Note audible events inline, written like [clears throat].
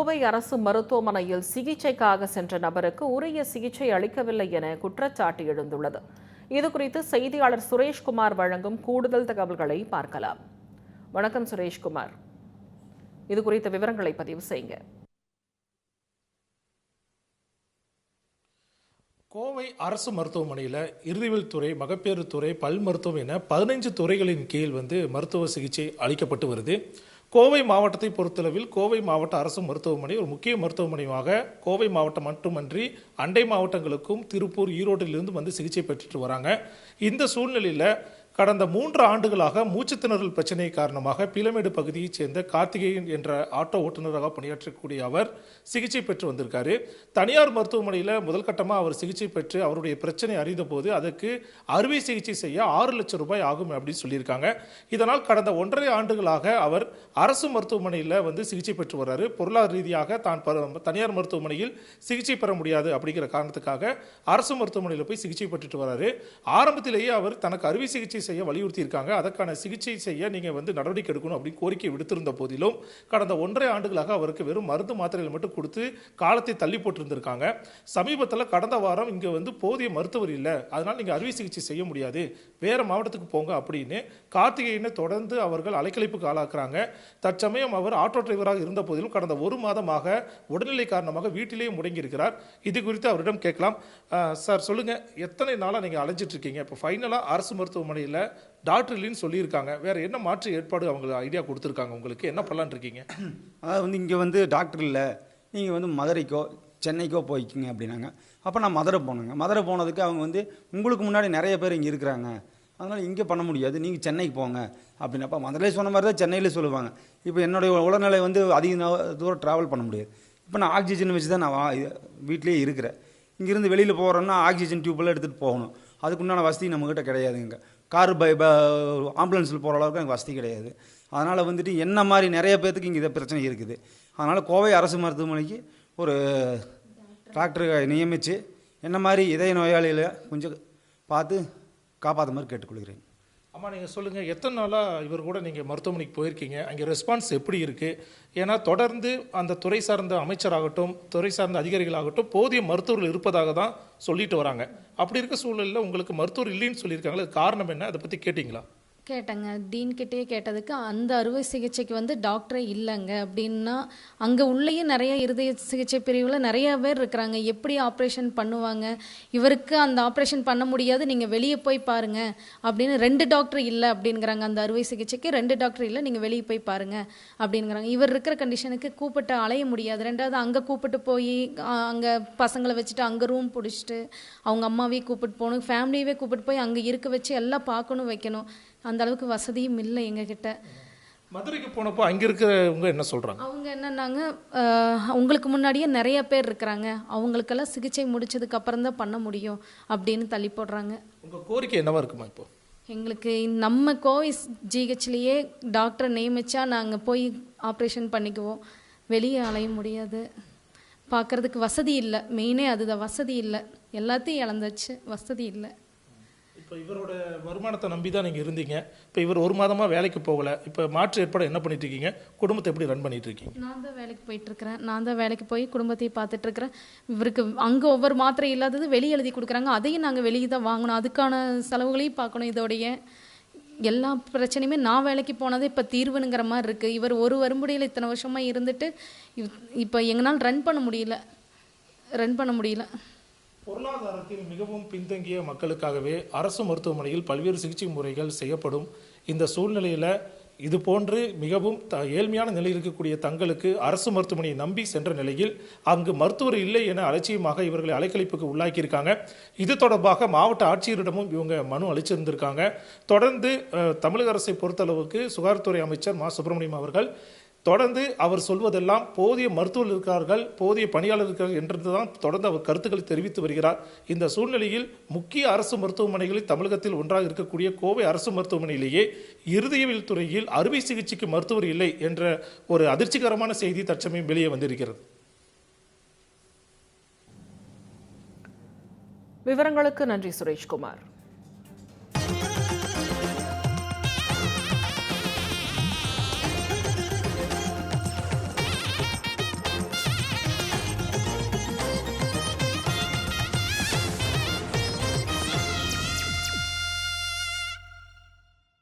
கோவை அரசு மருத்துவமனையில் சிகிச்சைக்காக சென்ற நபருக்கு உரிய சிகிச்சை அளிக்கவில்லை என குற்றச்சாட்டு எழுந்துள்ளது. இதுகுறித்து செய்தியாளர் சுரேஷ்குமார் வழங்கும் கூடுதல் தகவல்களை பார்க்கலாம். வணக்கம் சுரேஷ்குமார். இது குறித்த விவரங்களை பதிவு செய்யுங்க. கோவை அரசு மருத்துவமனையில் இறுதிவில் துறை மகப்பேறு துறை பல் மருத்துவம் என பதினைஞ்சு துறைகளின் கீழ் வந்து மருத்துவ சிகிச்சை அளிக்கப்பட்டு வருது. கோவை மாவட்டத்தை பொறுத்தளவில் கோவை மாவட்ட அரசு மருத்துவமனை ஒரு முக்கிய மருத்துவமனையாக கோவை மாவட்டம் மட்டுமன்றி அண்டை மாவட்டங்களுக்கும் திருப்பூர் ஈரோட்டிலிருந்து வந்து சிகிச்சை பெற்றுட்டு வராங்க. இந்த சூழ்நிலையில் கடந்த மூன்று ஆண்டுகளாக மூச்சுத்திணறல் பிரச்சனை காரணமாக பிலமேடு பகுதியைச் சேர்ந்த கார்த்திகேயன் என்ற ஆட்டோ ஓட்டுநராக பணியாற்றக்கூடிய அவர் சிகிச்சை பெற்று வந்திருக்காரு. தனியார் மருத்துவமனையில் முதல் கட்டமாக அவர் சிகிச்சை பெற்று அவருடைய பிரச்சனை அறிந்தபோது அதற்கு அறுவை சிகிச்சை செய்ய ஆறு லட்சம் ரூபாய் ஆகும் அப்படின்னு சொல்லியிருக்காங்க. இதனால் கடந்த ஒன்றரை ஆண்டுகளாக அவர் அரசு மருத்துவமனையில் வந்து சிகிச்சை பெற்று வர்றாரு. பொருளாதார ரீதியாக தான் பர- தனியார் மருத்துவமனையில் சிகிச்சை பெற முடியாது அப்படிங்கிற காரணத்துக்காக அரசு மருத்துவமனையில் போய் சிகிச்சை பெற்றுட்டு வர்றாரு. ஆரம்பத்திலேயே அவர் தனக்கு அறுவை சிகிச்சை செய்ய வலியுறுத்தி இருக்காங்க அதற்கான சிகிச்சை செய்ய நீங்கள் வந்து நடவடிக்கை எடுக்கணும் அப்படின்னு கோரிக்கை விடுத்திருந்த போதிலும் கடந்த ஒன்றரை ஆண்டுகளாக அவருக்கு வெறும் மருந்து மாத்திரைகள் மட்டும் கொடுத்து காலத்தை தள்ளி போட்டிருந்திருக்காங்க. சமீபத்தில் கடந்த வாரம் இங்கே வந்து போதிய மருத்துவர் இல்லை. அதனால் நீங்கள் அறுவை சிகிச்சை செய்ய முடியாது. வேறு மாவட்டத்துக்கு போங்க அப்படின்னு கார்த்திகேயனை தொடர்ந்து அவர்கள் அலைக்கழிப்புக்கு ஆளாக்குறாங்க. தற்சமயம் அவர் ஆட்டோ டிரைவராக இருந்த போதிலும் கடந்த ஒரு மாதமாக உடல்நிலை காரணமாக வீட்டிலேயே முடங்கியிருக்கிறார். இது குறித்து அவரிடம் கேட்கலாம். சார் சொல்லுங்கள் எத்தனை நாளாக நீங்கள் அலைஞ்சிட்ருக்கீங்க இப்போ ஃபைனலாக அரசு மருத்துவமனையில் டாக்டர் இல்லைன்னு சொல்லியிருக்காங்க. வேற என்ன மாற்று ஏற்பாடு அவங்க ஐடியா கொடுத்துருக்காங்க? உங்களுக்கு என்ன பண்ணலான் இருக்கீங்க? [clears throat] அதாவது வந்து இங்கே வந்து டாக்டர் இல்லை. நீங்கள் வந்து மதுரைக்கோ சென்னைக்கோ போய்க்குங்க அப்படின்னாங்க. அப்போ நான் மதுரை போனேங்க. மதுரை போனதுக்கு அவங்க வந்து உங்களுக்கு முன்னாடி நிறைய பேர் இங்கே இருக்கிறாங்க. அதனால் இங்கே பண்ண முடியாது. நீங்கள் சென்னைக்கு போங்க. அப்படின்னப்ப மதுரையில் சொன்ன மாதிரி தான் சென்னையில் சொல்லுவாங்க. இப்போ என்னுடைய உடல்நிலை வந்து அதிக தூரம் ட்ராவல் பண்ண முடியாது. இப்போ நான் ஆக்சிஜன் வச்சு தான் நான் வா- வீட்டிலேயே இருக்கிறேன். இங்கேருந்து வெளியில் போகிறோன்னா ஆக்சிஜன் டியூப்லாம் எடுத்துகிட்டு போகணும். அதுக்குண்டான வசதி நம்மக்கிட்ட கிடையாதுங்க. கார் பை ஆம்புலன்ஸில் போகிற அளவுக்கு அங்கே வசதி கிடையாது. அதனால் வந்துட்டு என்ன மாதிரி நிறைய பேர்த்துக்கு இங்கே இதை பிரச்சனை இருக்குது. அதனால் கோவை அரசு மருத்துவமனைக்கு ஒரு டாக்டரை நியமித்து என்ன மாதிரி இதய நோயாளிகளை கொஞ்சம் பார்த்து காப்பாற்ற மாதிரி கேட்டுக்கொள்கிறேன். ஆமாம் நீங்கள் சொல்லுங்கள் எத்தனை நாளாக இவர் கூட நீங்கள் மருத்துவமனைக்கு போயிருக்கீங்க? அங்கே ரெஸ்பான்ஸ் எப்படி இருக்குது ஏன்னா தொடர்ந்து அந்த துறை சார்ந்த அமைச்சராகட்டும் துறை சார்ந்த அதிகாரிகளாகட்டும் போதிய மருத்துவர்கள் இருப்பதாக தான் சொல்லிட்டு வராங்க. அப்படி இருக்க சூழலில் உங்களுக்கு மருத்துவர் இல்லைன்னு சொல்லியிருக்காங்களே காரணம் என்ன? அதை பற்றி கேட்டிங்களா? கேட்டேங்க. டீன்கிட்டயே கேட்டதுக்கு அந்த அறுவை சிகிச்சைக்கு வந்து டாக்டரே இல்லைங்க அப்படின்னா அங்கே உள்ளேயே நிறைய இருதய சிகிச்சை பிரிவில் நிறைய பேர் இருக்கிறாங்க. எப்படி ஆப்ரேஷன் பண்ணுவாங்க? இவருக்கு அந்த ஆப்ரேஷன் பண்ண முடியாது நீங்கள் வெளியே போய் பாருங்க அப்படின்னு ரெண்டு டாக்டர் இல்லை அப்படிங்கிறாங்க. அந்த அறுவை சிகிச்சைக்கு ரெண்டு டாக்டர் இல்லை நீங்கள் வெளியே போய் பாருங்க அப்படிங்கிறாங்க. இவர் இருக்கிற கண்டிஷனுக்கு கூப்பிட்டு அலைய முடியாது. ரெண்டாவது அங்கே கூப்பிட்டு போய் அங்கே பசங்களை வச்சுட்டு அங்கே ரூம் பிடிச்சிட்டு அவங்க அம்மாவையும் கூப்பிட்டு போகணும். ஃபேமிலியவே கூப்பிட்டு போய் அங்கே இருக்க வச்சு எல்லாம் பார்க்கணும் வைக்கணும். அந்த அளவுக்கு வசதியும் இல்லை எங்ககிட்ட. மதுரைக்கு போனப்போ அங்கே இருக்கிறவங்க என்ன சொல்கிறாங்க அவங்க என்னன்னாங்க உங்களுக்கு முன்னாடியே நிறைய பேர் இருக்கிறாங்க. அவங்களுக்கெல்லாம் சிகிச்சை முடிச்சதுக்கு அப்புறம் தான் பண்ண முடியும் அப்படின்னு தள்ளி போடுறாங்க. உங்கள் கோரிக்கை என்னவா இருக்குமா இப்போ? எங்களுக்கு நம்ம கோவை ஜிஹெச்லேயே டாக்டரை நியமிச்சா நாங்கள் போய் ஆப்ரேஷன் பண்ணிக்குவோம். வெளியே அலைய முடியாது. பார்க்கறதுக்கு வசதி இல்லை. மெயினே அதுதான். வசதி இல்லை. எல்லாத்தையும் இழந்தாச்சு வசதி இல்லை. இப்போ இவரோட வருமானத்தை நம்பி தான் நீங்கள் இருந்தீங்க. இப்போ இவர் ஒரு மாதமாக வேலைக்கு போகலை. இப்போ மாற்று ஏற்பாடு என்ன பண்ணிட்டு இருக்கீங்க குடும்பத்தை எப்படி ரன் பண்ணிட்டு இருக்கீங்க நான் தான் வேலைக்கு போயிட்டு இருக்கிறேன் நான் தான் வேலைக்கு போய் குடும்பத்தையும் பார்த்துட்டு இருக்கிறேன் இவருக்கு அங்கே ஒவ்வொரு மாத்திரை இல்லாதது வெளியே எழுதி கொடுக்குறாங்க. அதையும் நாங்கள் வெளியே தான் வாங்கணும். அதுக்கான செலவுகளையும் பார்க்கணும் இதோடைய. எல்லா பிரச்சனையுமே நான் வேலைக்கு போனது இப்போ தீர்வுனுங்கிற மாதிரி இருக்குது இவர் ஒரு வரும்படியில் இத்தனை வருஷமாக இருந்துட்டு இப்போ எங்களால் ரன் பண்ண முடியல. ரன் பண்ண முடியல. பொருளாதாரத்தில் மிகவும் பின்தங்கிய மக்களுக்காகவே அரசு மருத்துவமனையில் பல்வேறு சிகிச்சை முறைகள் செய்யப்படும். இந்த சூழ்நிலையில் இது போன்று மிகவும் த ஏழ்மையான நிலையில் இருக்கக்கூடிய தங்களுக்கு அரசு மருத்துவமனையை நம்பி சென்ற நிலையில் அங்கு மருத்துவர் இல்லை என அலட்சியமாக இவர்களை அலைக்கழிப்புக்கு உள்ளாக்கியிருக்காங்க. இது தொடர்பாக மாவட்ட ஆட்சியரிடமும் இவங்க மனு அளிச்சிருந்திருக்காங்க. தொடர்ந்து தமிழக அரசை பொறுத்தளவுக்கு சுகாதாரத்துறை அமைச்சர் மா. சுப்பிரமணியம் அவர்கள் தொடர்ந்து அவர் சொல்வதெல்லாம் போதிய மருத்துவர்கள் இருக்கிறார்கள் போதிய பணியாளர் இருக்கிறார்கள் என்றுதான் தொடர்ந்து அவர் கருத்துக்களை தெரிவித்து வருகிறார். இந்த சூழ்நிலையில் முக்கிய அரசு மருத்துவமனைகளில் தமிழகத்தில் ஒன்றாக இருக்கக்கூடிய கோவை அரசு மருத்துவமனையிலேயே இருதயவியல் துறையில் அறுவை சிகிச்சைக்கு மருத்துவர் இல்லை என்ற ஒரு அதிர்ச்சிகரமான செய்தி தற்சமயம் வெளியே வந்திருக்கிறது. விவரங்களுக்கு நன்றி சுரேஷ்குமார்.